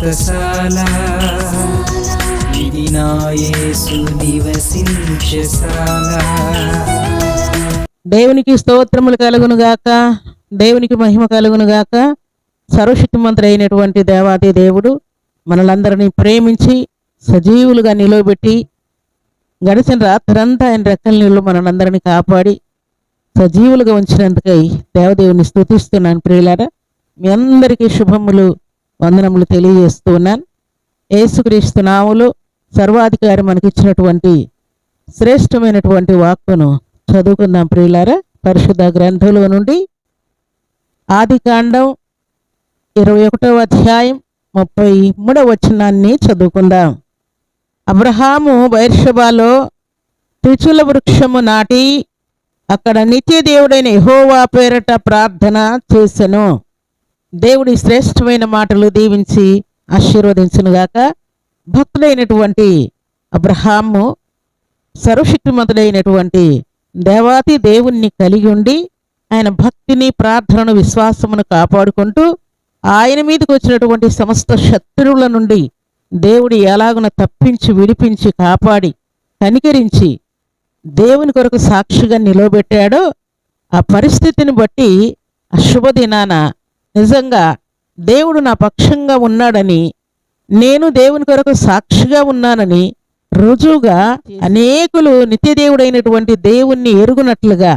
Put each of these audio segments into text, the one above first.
వ్రతశాల ఇది నివసించశాల దేవునికి స్తోత్రములు కలుగును గాక. దేవునికి మహిమ కలుగును గాక. సర్వశక్తిమంతుడు అయినటువంటి దేవాది దేవుడు మనలందరినీ ప్రేమించి సజీవులుగా నిలవబెట్టి గడిచిన రాత్రంతా ఆయన రెక్కల నీళ్ళు మనందరినీ కాపాడి సజీవులుగా ఉంచినందుకై దేవదేవుని స్థుతిస్తున్నాను ప్రియులారా. మీ అందరికీ శుభములు. వందనములు తెలియజేస్తూ ఉన్నాను. ఏసుక్రీస్తు నాములు సర్వాధికారి మనకిచ్చినటువంటి శ్రేష్టమైనటువంటి వాక్కును చదువుకుందాం ప్రియులారా. పరిశుద్ధ గ్రంథంలో నుండి ఆదికాండం ఇరవై ఒకటవ అధ్యాయం ముప్పై మూడవ వచనాన్ని చదువుకుందాం. అబ్రహాము బైర్షబాలో త్రిచుల వృక్షము నాటి అక్కడ నిత్య దేవుడైన యెహోవా పేరట ప్రార్థన చేసెను. దేవుడి శ్రేష్టమైన మాటలు దీవించి ఆశీర్వదించునుగాక. భక్తులైనటువంటి అబ్రహాము సర్వశక్తిమంతుడైనటువంటి దేవాతి దేవుణ్ణి కలిగి ఉండి ఆయన భక్తిని ప్రార్థనను విశ్వాసమును కాపాడుకుంటూ ఆయన మీదకి వచ్చినటువంటి సమస్త శత్రువుల నుండి దేవుడు ఎలాగున తప్పించి విడిపించి కాపాడి కనికరించి దేవుని కొరకు సాక్షిగా నిలవబెట్టాడో ఆ పరిస్థితిని బట్టి ఆ శుభదినాన నిజంగా దేవుడు నా పక్షంగా ఉన్నాడని నేను దేవుని కొరకు సాక్షిగా ఉన్నానని రుజువుగా అనేకులు నిత్యదేవుడైనటువంటి దేవుణ్ణి ఎరుగునట్లుగా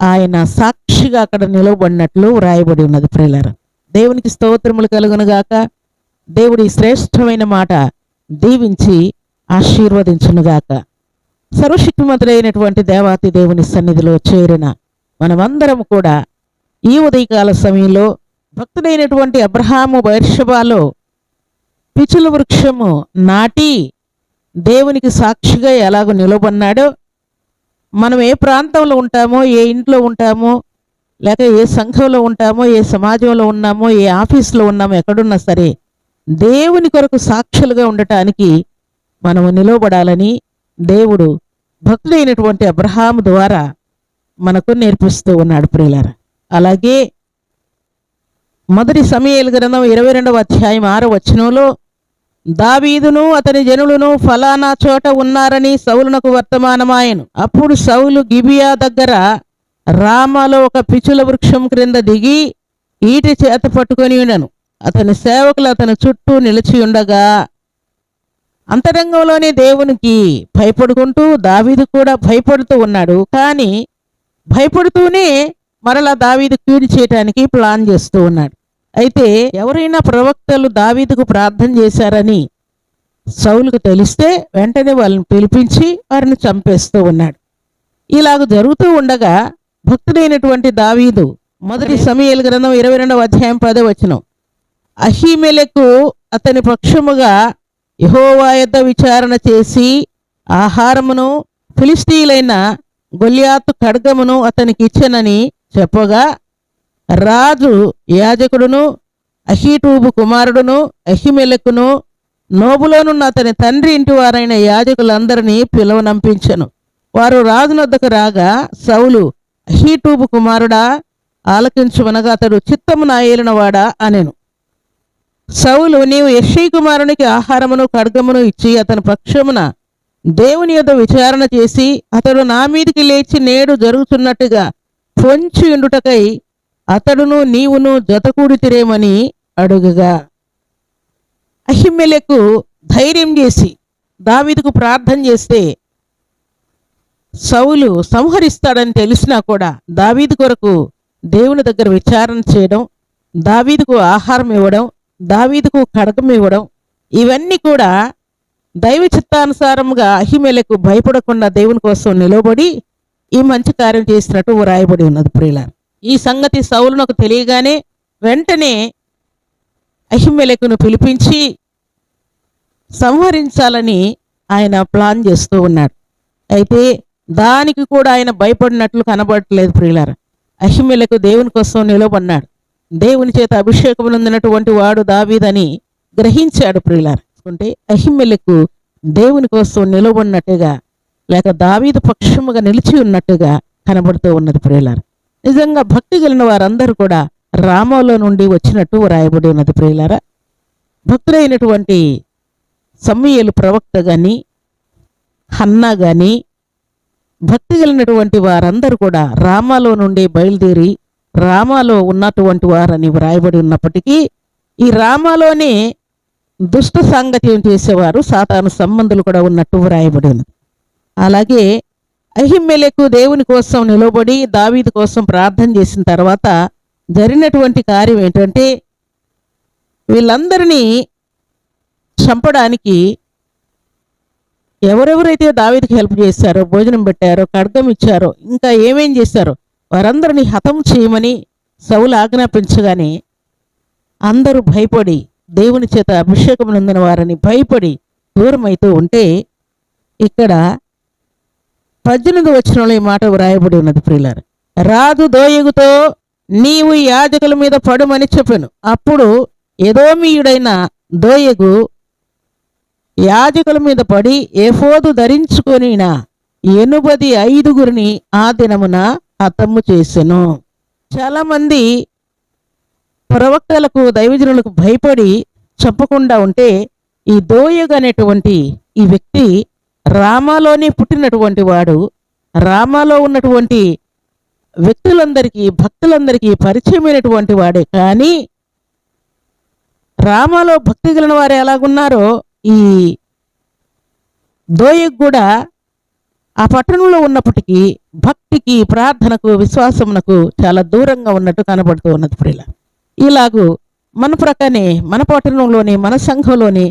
ఆయన సాక్షిగా అక్కడ నిలవబడినట్లు వ్రాయబడి ఉన్నది ప్రియులారా. దేవునికి స్తోత్రములు కలుగునుగాక దేవుడి శ్రేష్టమైన మాట దీవించి ఆశీర్వదించునుగాక సర్వశక్తిమంతుడైనటువంటి దేవాతి దేవుని సన్నిధిలో చేరిన మనమందరం కూడా ఈ ఉదయకాల సమయంలో భక్తుడైనటువంటి అబ్రహాము బైర్షబాలో పిచుల వృక్షము నాటి దేవునికి సాక్షిగా ఎలాగో నిలబడినాడో మనం ఏ ప్రాంతంలో ఉంటామో ఏ ఇంట్లో ఉంటామో లేక ఏ సంఘంలో ఉంటామో ఏ సమాజంలో ఉన్నామో ఏ ఆఫీస్లో ఉన్నామో ఎక్కడున్నా సరే దేవుని కొరకు సాక్షులుగా ఉండటానికి మనము నిలవబడాలని దేవుడు భక్తుడైనటువంటి అబ్రహాము ద్వారా మనకు నేర్పిస్తూ ఉన్నాడు ప్రియులారా. అలాగే మొదటి సమయాల గ్రంథం ఇరవై రెండవ అధ్యాయం ఆరో వచనంలో దావీదును అతని జనులను ఫలానా చోట ఉన్నారని సౌలునకు వర్తమానమాయను. అప్పుడు సౌలు గిబియా దగ్గర రామాలో ఒక పిచుల వృక్షం క్రింద దిగి ఈటి చేత పట్టుకొని ఉండను. అతని సేవకులు అతని చుట్టూ నిలిచి ఉండగా అంతరంగంలోనే దేవునికి భయపడుకుంటూ దావీదు కూడా భయపడుతూ ఉన్నాడు. కానీ భయపడుతూనే మరలా దావీదు కీడు చేయటానికి ప్లాన్ చేస్తూ ఉన్నాడు. అయితే ఎవరైనా ప్రవక్తలు దావీదుకు ప్రార్థన చేశారని సౌలుకు తెలిస్తే వెంటనే వాళ్ళని పిలిపించి వారిని చంపేస్తూ ఉన్నాడు. ఇలాగ జరుగుతూ ఉండగా భక్తుడైనటువంటి దావీదు మొదటి సమయాల గ్రంథం ఇరవై రెండవ అధ్యాయం పదే వచనం. అహీమెలకు అతని పక్షముగా యెహోవా యొద్ద విచారణ చేసి ఆహారమును ఫిలిస్తీలైన గొల్యాతు ఖడ్గమును అతనికి ఇచ్చనని చెప్పగా రాజు యాజకుడును అహీటూబు కుమారుడును అహిమెలకును నోబులోనున్న అతని తండ్రి ఇంటి వారైన యాజకులందరినీ పిలువనంపించెను. వారు రాజునొద్దకు రాగా సౌలు అహీటూబు కుమారుడా ఆలకించుమనగా అతడు చిత్తము నా వాడా అనెను. సౌలు నీవు యషీ కుమారునికి ఆహారమును ఖడ్గమును ఇచ్చి అతని పక్షమున దేవుని యొక్క విచారణ చేసి అతడు నా మీదికి లేచి నేడు జరుగుతున్నట్టుగా పొంచియుండుటకై అతడును నీవును జతకూడితిరేమని అడుగుగా. అహిమ్మెలకు ధైర్యం చేసి దావీదుకు ప్రార్థన చేస్తే సౌలు సంహరిస్తాడని తెలిసినా కూడా దావీదు కొరకు దేవుని దగ్గర విచారణ చేయడం దావీదుకు ఆహారం ఇవ్వడం దావీదుకు ఖడ్గం ఇవ్వడం ఇవన్నీ కూడా దైవ చిత్తానుసారంగా అహిమేలకు భయపడకుండా దేవుని కోసం నిలబడి ఈ మంచి కార్యం చేసినట్టు వ్రాయబడి ఉన్నది ప్రియుల ఈ సంగతి సౌలునకు తెలియగానే వెంటనే అహిమేలకును పిలిపించి సంహరించాలని ఆయన ప్లాన్ చేస్తూ ఉన్నాడు. అయితే దానికి కూడా ఆయన భయపడినట్లు కనబడట్లేదు ప్రియులారు. అహిమేలకు దేవుని కోసం నిలబడినాడు. దేవుని చేత అభిషేకం వాడు దావీదని గ్రహించాడు ప్రియులారు. అంటే అహిమేలకు దేవుని కోసం నిలబడినట్టుగా లేక దావీదు పక్షముగా నిలిచి ఉన్నట్టుగా కనబడుతూ ఉన్నది ప్రియులారు. నిజంగా భక్తి కలిగిన వారందరూ కూడా రామలో నుండి వచ్చినట్టు వ్రాయబడి ఉన్నది ప్రియులారా. భక్తులైనటువంటి సమయలు ప్రవక్త గాని హన్నా గాని భక్తి కలిగినటువంటి వారందరూ కూడా రామాలో నుండి బయలుదేరి రామాలో ఉన్నటువంటి వారని వ్రాయబడి ఉన్నప్పటికీ ఈ రామాలోనే దుష్ట సాంగత్యం చేసేవారు సాతాను సంబంధులు కూడా ఉన్నట్టు వ్రాయబడి ఉన్నది. అలాగే అహిమ్మెలకు దేవుని కోసం నిలబడి దావీదు కోసం ప్రార్థన చేసిన తర్వాత జరిగినటువంటి కార్యం ఏంటంటే వీళ్ళందరినీ చంపడానికి ఎవరెవరైతే దావీదికి హెల్ప్ చేశారో భోజనం పెట్టారో ఖడ్గం ఇచ్చారో ఇంకా ఏమేం చేశారో వారందరినీ హతం చేయమని సౌలు ఆజ్ఞాపించగానే అందరూ భయపడి దేవుని చేత అభిషేకం నందిన వారని భయపడి దూరమైతూ ఉంటే ఇక్కడ పద్దెనిమిది వచనంలో ఈ మాట వ్రాయబడి ఉన్నది ప్రియులారు. రాజు దోయగుతో నీవు యాజకుల మీద పడుమని చెప్పాను. అప్పుడు ఎదోమీయుడైన దోయగు యాజకుల మీద పడి ఎఫోదు ధరించుకొనిన ఎనుబది ఐదుగురిని ఆ దినమున హతము చేసెను. చాలామంది ప్రవక్తలకు దైవజనులకు భయపడి చెప్పకుండా ఉంటే ఈ దోయగు అనేటువంటి ఈ వ్యక్తి రామాలోనే పుట్టినటువంటి వాడు రామాలో ఉన్నటువంటి వ్యక్తులందరికీ భక్తులందరికీ పరిచయమైనటువంటి వాడే. కానీ రామాలో భక్తి కలిగిన వారు ఎలాగున్నారో ఈ దోయకు కూడా ఆ పట్టణంలో ఉన్నప్పటికీ భక్తికి ప్రార్థనకు విశ్వాసమునకు చాలా దూరంగా ఉన్నట్టు కనబడుతూ ఉన్నది ప్రియుల ఇలాగూ మన ప్రక్కనే మన పట్టణంలోని మన సంఘంలోని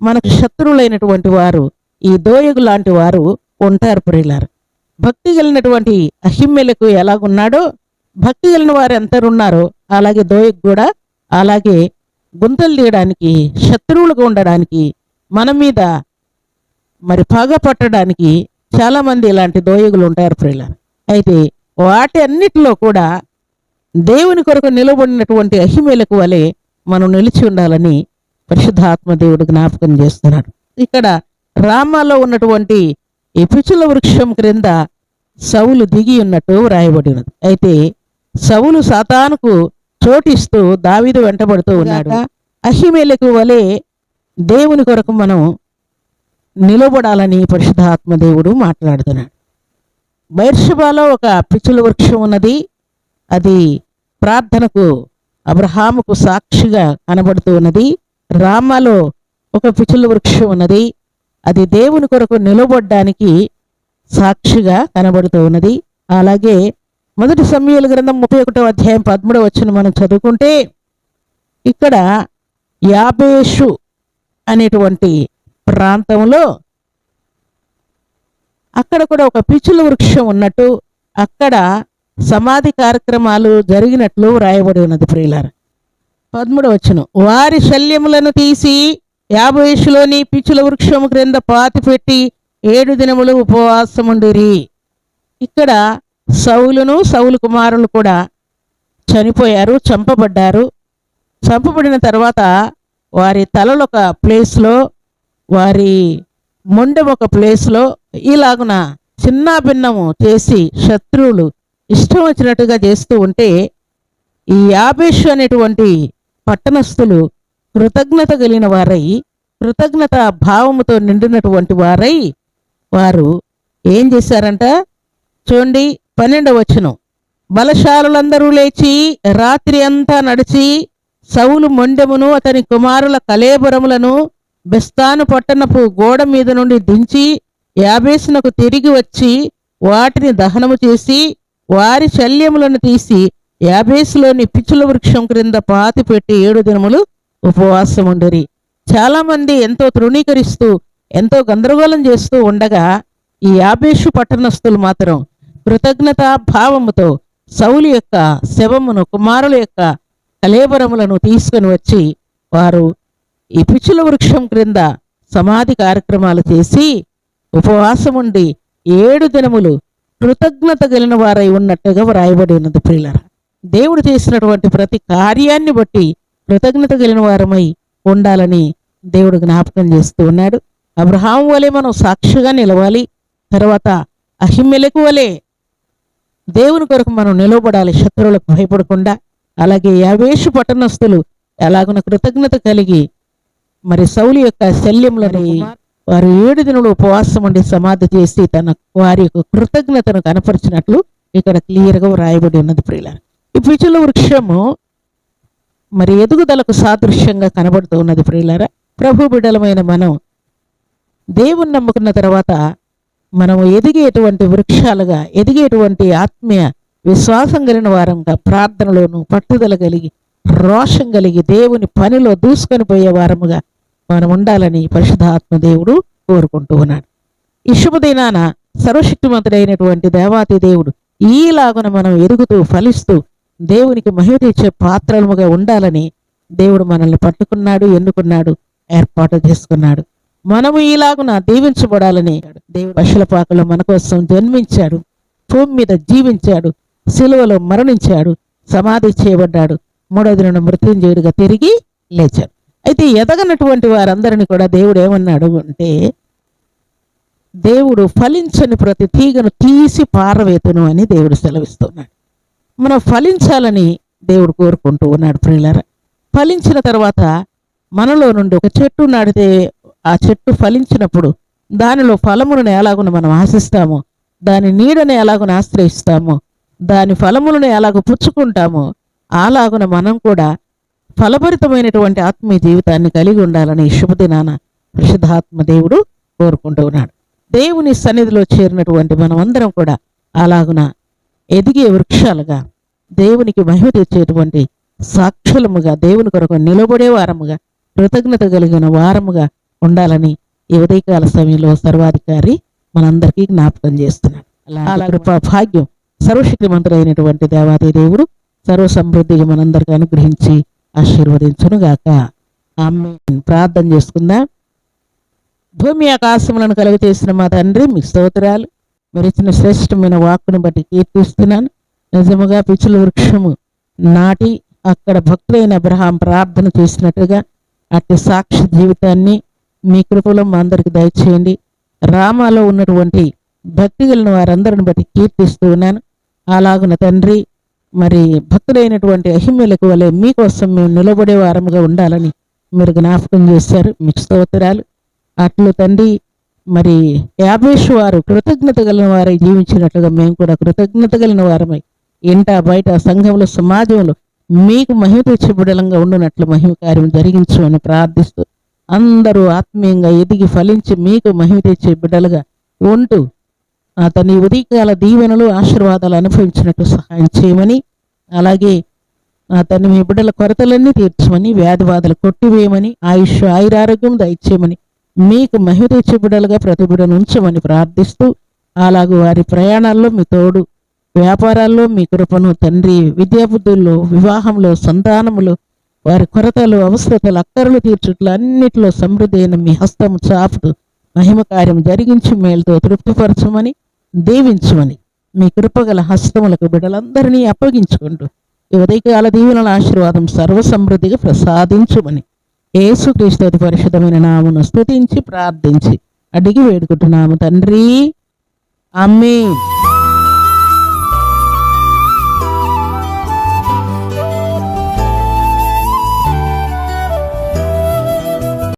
మనకు శత్రువులైనటువంటి వారు ఈ దోయగు లాంటి వారు ఉంటారు ప్రియులారు. భక్తి కలిగినటువంటి అహిమ్మెలకు ఎలాగున్నాడో భక్తి కలిగిన వారు ఎంతరున్నారో అలాగే దోయకు కూడా అలాగే గుంతలు తీయడానికి శత్రువులుగా ఉండడానికి మన మీద మరి పాగా పట్టడానికి చాలామంది ఇలాంటి దోయగులు ఉంటారు ప్రియులారు. అయితే వాటి అన్నిటిలో కూడా దేవుని కొరకు నిలబడినటువంటి అహిమేలకు వలె మనం నిలిచి ఉండాలని పరిశుద్ధాత్మ దేవుడు జ్ఞాపకం చేస్తున్నాడు. ఇక్కడ రామాలో ఉన్నటువంటి ఈ పిచుల వృక్షం క్రింద సౌలు దిగి ఉన్నట్టు వ్రాయబడి ఉన్నది అయితే సౌలు సాతానుకు చోటిస్తూ దావీదు వెంటబడుతూ ఉన్నాడు. అహిమేలకు వలె దేవుని కొరకు మనం నిలబడాలని పరిశుద్ధాత్మ దేవుడు మాట్లాడుతున్నాడు. బైర్షబాలో ఒక పిచ్చుల వృక్షం ఉన్నది. అది ప్రార్థనకు అబ్రహాముకు సాక్షిగా కనబడుతూ ఉన్నది. రామాలో ఒక పిచ్చుల వృక్షం ఉన్నది. అది దేవుని కొరకు నిలబడడానికి సాక్షిగా కనబడుతూ ఉన్నది. అలాగే మొదటి సమయాల గ్రంథం ముప్పై ఒకటో అధ్యాయం పదమూడవ వచ్చిన మనం చదువుకుంటే ఇక్కడ యాబేషు అనేటువంటి ప్రాంతంలో అక్కడ కూడా ఒక పిచ్చుల వృక్షం ఉన్నట్టు అక్కడ సమాధి కార్యక్రమాలు జరిగినట్లు వ్రాయబడి ఉన్నది ప్రియులార. పద్ముడు వచ్చును వారి శల్యములను తీసి యాభైషులోని పిచ్చుల వృక్షము క్రింద పాతిపెట్టి ఏడు దినములు ఉపవాసముండిరి ఇక్కడ సౌలును సౌలు కుమారులు కూడా చనిపోయారు చంపబడ్డారు. చంపబడిన తర్వాత వారి తలలు ఒక ప్లేస్లో వారి మొండెం ఒక ప్లేస్లో ఇలాగున చిన్న భిన్నము చేసి శత్రువులు ఇష్టం వచ్చినట్టుగా చేస్తూ ఉంటే ఈ యాబేషు అనేటువంటి పట్టణస్థులు కృతజ్ఞత కలిగిన వారై కృతజ్ఞత భావముతో నిండినటువంటి వారై వారు ఏం చేశారంట? చూడండి పన్నెండవ వచనం. బలశాలులందరూ లేచి రాత్రి అంతా నడిచి సౌలు మొండెమును అతని కుమారుల కలేబరములను బెస్తాను పట్టణపు గోడ మీద నుండి దించి యాబేసునకు తిరిగి వచ్చి వాటిని దహనము చేసి వారి శల్యములను తీసి యాబేసులోని పిచ్చుల వృక్షం క్రింద పాతి పెట్టి ఏడు దినములు ఉపవాసం ఉండరి. చాలామంది ఎంతో తృణీకరిస్తూ ఎంతో గందరగోళం చేస్తూ ఉండగా ఈ యాబేషు పట్టణస్థులు మాత్రం కృతజ్ఞతా భావముతో సౌలు యొక్క శవమును కుమారుల యొక్క కలేబరములను తీసుకొని వచ్చి వారు ఈ పిచ్చుల వృక్షం క్రింద సమాధి కార్యక్రమాలు చేసి ఉపవాసం ఉండి ఏడు దినములు కృతజ్ఞత కలిగిన వారై ఉన్నట్టుగా వ్రాయబడి ఉన్నది ప్రియులర. దేవుడు చేసినటువంటి ప్రతి కార్యాన్ని బట్టి కృతజ్ఞత కలిగిన వారమై ఉండాలని దేవుడు జ్ఞాపకం చేస్తూ ఉన్నాడు. అబ్రహాం వలె మనం సాక్షిగా నిలవాలి. తర్వాత అహిమ్మెలకు వలె దేవుని కొరకు మనం నిలబడాలి. శత్రువులకు భయపడకుండా. అలాగే యావేషు పట్టణస్థులు ఎలాగున కృతజ్ఞత కలిగి మరి సౌలు యొక్క శల్యంలోని వారు ఏడు దినములు ఉపవాసం ఉండి సమాధి చేసి తన వారి యొక్క కృతజ్ఞతను కనపరిచినట్లు ఇక్కడ క్లియర్గా వ్రాయబడి ఉన్నది ప్రియుల ఈ పిచుల వృక్షము మరి ఎదుగుదలకు సాదృశ్యంగా కనబడుతూ ఉన్నది ప్రియులారా. ప్రభు బిడలమైన మనం దేవుని నమ్ముకున్న తర్వాత మనము ఎదిగేటువంటి వృక్షాలుగా ఎదిగేటువంటి ఆత్మీయ విశ్వాసం కలిగిన వారంగా ప్రార్థనలోను పట్టుదల కలిగి రోషం కలిగి దేవుని పనిలో దూసుకొని పోయే వారముగా మనం ఉండాలని పరిశుధాత్మ దేవుడు కోరుకుంటూ ఉన్నాడు. ఈ శుభదినాన సర్వశక్తిమంతుడైనటువంటి దేవాతి దేవుడు ఈలాగున మనం ఎదుగుతూ ఫలిస్తూ దేవునికి మహిమ తెచ్చే పాత్రలుగా ఉండాలని దేవుడు మనల్ని పట్టుకున్నాడు ఎన్నుకున్నాడు ఏర్పాటు చేసుకున్నాడు. మనము ఇలాగున దీవించబడాలని దేవుడు పశులపాకలో మన కోసం జన్మించాడు భూమి మీద జీవించాడు సిలువలో మరణించాడు సమాధి చేయబడ్డాడు మూడో దిన మృత్యుంజయుడిగా తిరిగి లేచాడు. అయితే ఎదగనటువంటి వారందరిని కూడా దేవుడు ఏమన్నాడు అంటే దేవుడు ఫలించని ప్రతి తీగను తీసి పారవేతును అని దేవుడు సెలవిస్తున్నాడు. మనం ఫలించాలని దేవుడు కోరుకుంటూ ఉన్నాడు ప్రియులర. ఫలించిన తర్వాత మనలో నుండి ఒక చెట్టు నాటితే ఆ చెట్టు ఫలించినప్పుడు దానిలో ఫలములను ఎలాగున మనం ఆశిస్తామో? దాని నీడని ఎలాగున ఆశ్రయిస్తామో? దాని ఫలములను ఎలాగ పుచ్చుకుంటామో? అలాగున మనం కూడా ఫలభరితమైనటువంటి ఆత్మీయ జీవితాన్ని కలిగి ఉండాలని శుభదినాన పరిశుద్ధాత్మ దేవుడు కోరుకుంటూ ఉన్నాడు. దేవుని సన్నిధిలో చేరినటువంటి మనమందరం కూడా అలాగున ఎదిగే వృక్షాలుగా దేవునికి మహిమ తెచ్చేటువంటి సాక్షులముగా దేవుని కొరకు నిలబడే వారముగా కృతజ్ఞత కలిగిన వారముగా ఉండాలని ఈ ఉదయకాల సమయంలో సర్వాధికారి మనందరికీ జ్ఞాపకం చేస్తున్నాడు అలా కృపా భాగ్యం సర్వశక్తిమంతుడైనటువంటి దేవాది దేవుడు సర్వ సమృద్ధిగా మనందరికీ అనుగ్రహించి ఆశీర్వదించునుగాక. ఆమె ప్రార్థన చేసుకుందాం. భూమి ఆకాశములను కలుగు చేసిన మా తండ్రి మీ స్తోత్రాలు మీరు ఇచ్చిన శ్రేష్టమైన వాక్కును బట్టి కీర్తిస్తున్నాను. నిజముగా పిచ్చుల వృక్షము నాటి అక్కడ భక్తులైన అబ్రహాం ప్రార్థన చేసినట్టుగా అట్టి సాక్షి జీవితాన్ని మీ కృపలో మా అందరికి దయచేయండి. రామాలో ఉన్నటువంటి భక్తి కలిగిన వారందరిని బట్టి కీర్తిస్తూ ఉన్నాను. అలాగున తండ్రి మరి భక్తులైనటువంటి అహిమ్యులకు వలె మీకోసం మేము నిలబడే వారముగా ఉండాలని మీరు జ్ఞాపకం చేశారు. మీకు స్తోత్రాలు. అట్లు తండ్రి మరి యాభేషు వారు కృతజ్ఞత కలిగిన వారై జీవించినట్లుగా మేము కూడా కృతజ్ఞత కలిగిన వారమై ఇంట బయట సంఘంలో సమాజంలో మీకు మహిమ తెచ్చిబిడలంగా ఉండునట్లు మహిమ కార్యం జరిగించు అని ప్రార్థిస్తూ అందరూ ఆత్మీయంగా ఎదిగి ఫలించి మీకు మహిమ తెచ్చే బిడ్డలుగా ఉంటూ అతని ఉదయకాల దీవెనలు ఆశీర్వాదాలు అనుభవించినట్టు సహాయం చేయమని అలాగే అతన్ని మీ బిడ్డల కొరతలన్నీ తీర్చమని వ్యాధి బాధలు కొట్టివేయమని ఆయుష్ ఆయురారోగ్యం దయచేయమని మీకు మహిమ తెచ్చి బిడ్డలుగా ప్రతి బిడ్డను ఉంచమని ప్రార్థిస్తూ అలాగే వారి ప్రయాణాల్లో మీ తోడు వ్యాపారాల్లో మీ కృపను తండ్రి విద్యాబుద్ధుల్లో వివాహంలో సంతానములో వారి కొరతలు అవసరతలు అక్కరలు తీర్చుట్లు అన్నిటిలో సమృద్ధి అయిన మీ హస్తము చాపుతూ మహిమ కార్యం జరిగించి మేలుతో తృప్తిపరచమని దీవించమని మీ కృపగల హస్తములకు బిడ్డలందరినీ అప్పగించుకుంటూ ఈ ఉదయకాల దీవెనల ఆశీర్వాదం సర్వసమృద్ధిగా ప్రసాదించుమని యేసుక్రీస్తు పరిశుద్ధమైన నామును స్థుతించి ప్రార్థించి అడిగి వేడుకుంటున్నాము తండ్రి. అమ్మీ